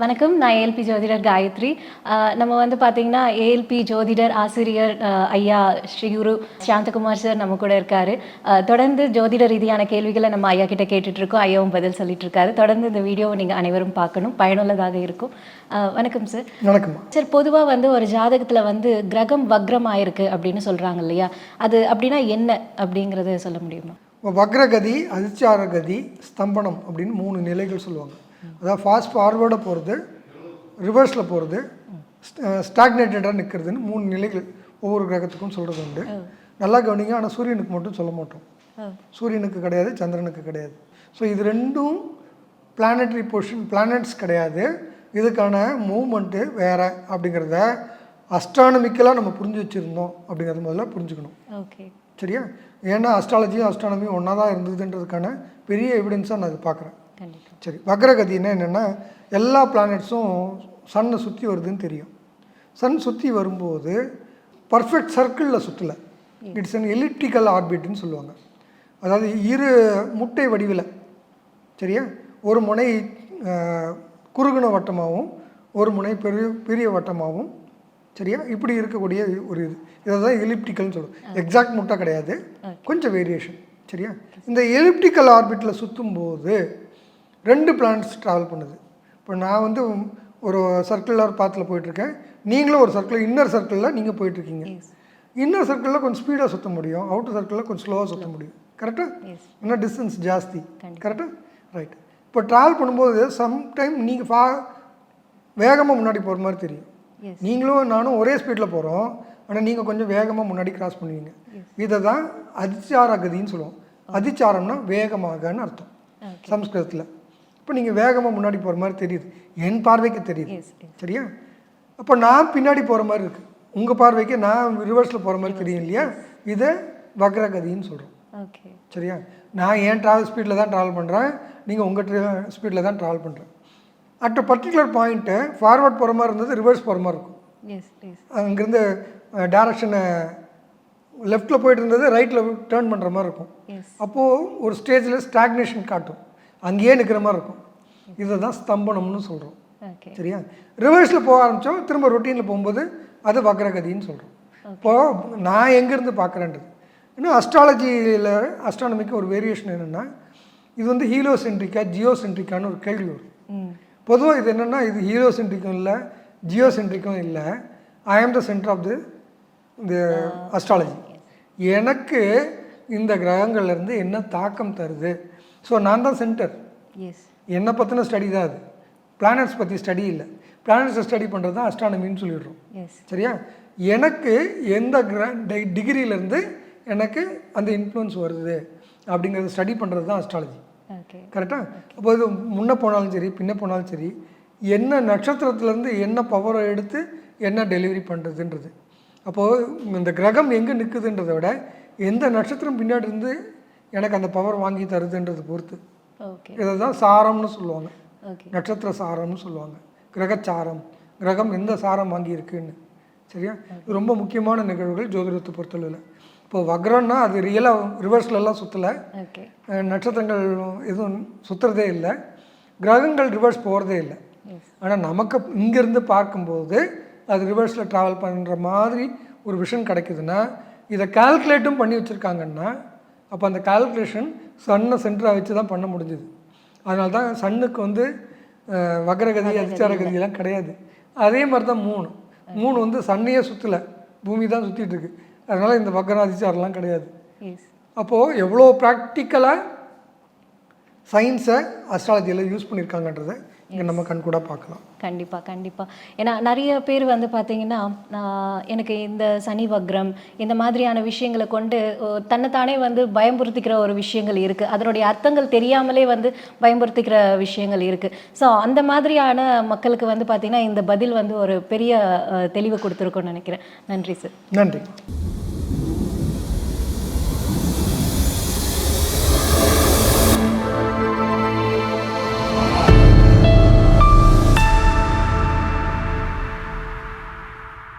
வணக்கம் நான் ஏஎல்பி ஜோதிடர் காயத்ரி. நம்ம வந்து பார்த்தீங்கன்னா ஏஎல்பி ஜோதிடர் ஆசிரியர் ஐயா ஸ்ரீ குரு சாந்தகுமார் சார் நம்ம கூட இருக்காரு. தொடர்ந்து ஜோதிட ரீதியான கேள்விகளை நம்ம ஐயா கிட்ட கேட்டுட்டு இருக்கோம் ஐயாவும் பதில் சொல்லிட்டு இருக்காரு தொடர்ந்து இந்த வீடியோவை நீங்கள் அனைவரும் பார்க்கணும். பயனுள்ளதாக இருக்கும். வணக்கம் சார். வணக்கம்மா சார் பொதுவாக வந்து ஒரு ஜாதகத்தில் வந்து கிரகம் வக்ரம் ஆயிருக்கு அப்படின்னு சொல்கிறாங்க இல்லையா? அது அப்படின்னா என்ன அப்படிங்கிறத சொல்ல முடியுமா? வக்ரகதி அதிச்சாரகதி ஸ்தம்பனம் அப்படின்னு மூணு நிலைகள் சொல்லுவாங்க. அதாவது ஃபாஸ்ட் ஃபார்வேர்டாக போகிறது ரிவர்ஸில் போகிறது ஸ்டாக்னேட்டடாக நிற்கிறதுன்னு மூணு நிலைகள் ஒவ்வொரு கிரகத்துக்கும் சொல்கிறது உண்டு. நல்லா கவனிங்க ஆனால் சூரியனுக்கு மட்டும் சொல்ல மாட்டோம். சூரியனுக்கு கிடையாது சந்திரனுக்கு கிடையாது. ஸோ இது ரெண்டும் பிளானட்டரி பொசிஷன் பிளானட்ஸ் கிடையாது. இதுக்கான மூமெண்ட்டு வேறு அப்படிங்கிறத அஸ்ட்ரானமிக்கலாக நம்ம புரிஞ்சு வச்சுருந்தோம் அப்படிங்கிறத முதல்ல புரிஞ்சுக்கணும். ஓகே. சரியா? ஏன்னா அஸ்ட்ராலஜியும் அஸ்ட்ரானமியும் ஒன்றா தான் இருந்ததுன்றதுக்கான பெரிய எவிடன்ஸாக நான் அது பார்க்குறேன். சரி வக்ரகதினா என்னென்னா எல்லா பிளானட்ஸும் சன்னை சுற்றி வருதுன்னு தெரியும். சன் சுற்றி வரும்போது பர்ஃபெக்ட் சர்க்கிளில் சுற்றலை இட்ஸ் அன் எலிப்டிக்கல் ஆர்பிட்னு சொல்லுவாங்க. அதாவது இரு முட்டை வடிவில். சரியா? ஒரு முனை அஹ், குறுகுன வட்டமாகவும் ஒரு முனை பெரிய பெரிய வட்டமாகவும் சரியா? இப்படி இருக்கக்கூடிய ஒரு இது. இதை தான் எலிப்டிக்கல்னு சொல்லுவோம் எக்ஸாக்ட் முட்டை கிடையாது. கொஞ்சம் வேரியேஷன் சரியா? இந்த எலிப்டிக்கல் ஆர்பிட்டில் சுற்றும் போது ரெண்டு பிளானட்ஸ் ட்ராவல் பண்ணுது. இப்போ நான் வந்து ஒரு சர்க்குலர் பாத்தில் போயிட்டுருக்கேன். நீங்களும் ஒரு சர்க்கிள் இன்னர் சர்க்கிளில் நீங்கள் போயிட்டுருக்கீங்க. இன்னர் சர்க்கிளில் கொஞ்சம் ஸ்பீடாக சுற்ற முடியும். அவுட்டர் சர்க்கிளில் கொஞ்சம் ஸ்லோவாக சுற்ற முடியும். கரெக்டாக ஏன்னா டிஸ்டன்ஸ் ஜாஸ்தி. கரெக்டாக ரைட் இப்போ ட்ராவல் பண்ணும்போது சம்டைம் நீங்கள் ஃபா வேகமாக முன்னாடி போகிற மாதிரி தெரியும். நீங்களும் நானும் ஒரே ஸ்பீடில் போகிறோம் ஆனால் நீங்கள் கொஞ்சம் வேகமாக முன்னாடி கிராஸ் பண்ணுவீங்க. இதை தான் அதிச்சார கதின்னு சொல்லுவோம் அதிச்சாரம்னா வேகமாகன்னு அர்த்தம். சம்ஸ்கிருதத்தில். இப்போ நீங்கள் வேகமாக முன்னாடி போகிற மாதிரி தெரியுது. என் பார்வைக்கு தெரியுது. சரியா? அப்போ நான் பின்னாடி போகிற மாதிரி இருக்குது உங்கள் பார்வைக்கு நான் ரிவர்ஸில் போகிற மாதிரி தெரியும் இல்லையா? இதை வக்ரகதின்னு சொல்கிறோம் ஓகே சரியா? நான் ஏன் ட்ராவல் ஸ்பீடில் தான் ட்ராவல் பண்ணுறேன் நீங்கள் உங்கள் ஸ்பீடில் தான் ட்ராவல் பண்ணுறேன் at a particular point forward போகிற மாதிரி இருந்தது ரிவர்ஸ் போகிற மாதிரி இருக்கும். அங்கேருந்து டேரக்ஷனை லெஃப்ட்டில் போயிட்டு இருந்தது ரைட்டில் டேர்ன் பண்ணுற மாதிரி இருக்கும். அப்போது ஒரு ஸ்டேஜில் ஸ்டாக்னேஷன் காட்டும். அங்கேயே நிற்கிற மாதிரி இருக்கும். இதை தான் ஸ்தம்பனம்னு சொல்கிறோம் சரியா? ரிவர்ஸில் போக ஆரம்பித்தோம் திரும்ப ரொட்டீனில் போகும்போது அது வக்ரகதின்னு சொல்கிறோம் இப்போது நான் எங்கேருந்து பார்க்குறேன்றது? இன்னும் அஸ்ட்ராலஜியில் அஸ்ட்ரானமிக்கு ஒரு வேரியேஷன் என்னென்னா இது வந்து ஹீலோ சென்ட்ரிக்கா ஜியோ சென்ட்ரிக்கான்னு ஒரு கேள்வி வரும். பொதுவாக இது என்னென்னா இது ஹீரோ சென்ட்ரிக்கும் இல்லை. ஜியோ சென்ட்ரிக்கும் இல்லை ஐ ஆம் த சென்டர் ஆஃப் தி இந்த அஸ்ட்ராலஜி எனக்கு இந்த கிரகங்கள்ல இருந்து என்ன தாக்கம் தருது? ஸோ நான் தான் சென்டர் என்னை பற்றின ஸ்டடி தான் அது. பிளானட்ஸ் பற்றி ஸ்டடி இல்லை. பிளானட்ஸை ஸ்டடி பண்ணுறது தான் அஸ்ட்ரானமின்னு சொல்லிடுறோம். சரியா? எனக்கு எந்த கிர டிகிரியிலேருந்து எனக்கு அந்த இன்ஃப்ளூயன்ஸ் வருது அப்படிங்கிறத ஸ்டடி பண்ணுறது தான் அஸ்ட்ராலஜி கரெக்டாக அப்போ இது முன்ன போனாலும் சரி பின்ன போனாலும் சரி என்ன நட்சத்திரத்துலேருந்து என்ன பவரை எடுத்து என்ன டெலிவரி பண்ணுறதுன்றது அப்போது இந்த கிரகம் எங்கே நிற்குதுன்றதை விட எந்த நட்சத்திரம் பின்னாடி இருந்து எனக்கு அந்த பவர் வாங்கி தருதுன்றது பொறுத்து. இதை தான் சாரம்னு சொல்லுவாங்க. நட்சத்திர சாரம்னு சொல்லுவாங்க. கிரகச்சாரம். கிரகம் எந்த சாரம் வாங்கி இருக்குன்னு சரியா இது ரொம்ப முக்கியமான நிகழ்வுகள் ஜோதிடத்தை பொறுத்தளவில். இப்போ வக்ரம்னா அது ரியலாக ரிவர்ஸ்லலாம் சுற்றலை நட்சத்திரங்கள் எதுவும் சுற்றுறதே இல்லை. கிரகங்கள் ரிவர்ஸ் போகிறதே இல்லை. ஆனால் நமக்கு இங்கேருந்து பார்க்கும்போது அது ரிவர்ஸில் ட்ராவல் பண்ணுற மாதிரி ஒரு விஷன் கிடைக்குதுன்னா இதை கால்குலேட்டும் பண்ணி வச்சுருக்காங்கன்னா அப்போ அந்த கால்குலேஷன் சன்னை சென்டராக வச்சு தான் பண்ண முடிஞ்சுது. அதனால தான் சன்னுக்கு வந்து வக்ரகதி அதிச்சாரகதியெல்லாம் கிடையாது. அதே மாதிரி தான் மூணு மூணு வந்து சன்னையே சுற்றலை பூமி தான் சுற்றிட்டு இருக்கு அதனால் இந்த வக்ரம் அதிச்சாரம்லாம் கிடையாது அப்போது எவ்வளோ ப்ராக்டிக்கலாக சயின்ஸை அஸ்ட்ராலஜியில் யூஸ் பண்ணியிருக்காங்கன்றதை இங்கே நம்ம கண் கூட பார்க்கலாம். கண்டிப்பாக கண்டிப்பாக ஏன்னா நிறைய பேர் வந்து பார்த்தீங்கன்னா எனக்கு இந்த சனி வக்ரம் இந்த மாதிரியான விஷயங்களை கொண்டு தன்னைத்தானே வந்து பயம்புறுத்திக்கிற ஒரு விஷயங்கள் இருக்குது அதனுடைய அர்த்தங்கள் தெரியாமலே வந்து பயம்புறுத்திக்கிற விஷயங்கள் இருக்குது ஸோ அந்த மாதிரியான மக்களுக்கு வந்து பார்த்தீங்கன்னா இந்த பதில் வந்து ஒரு பெரிய தெளிவு கொடுத்துருக்கோன்னு நினைக்கிறேன். நன்றி சார் நன்றி.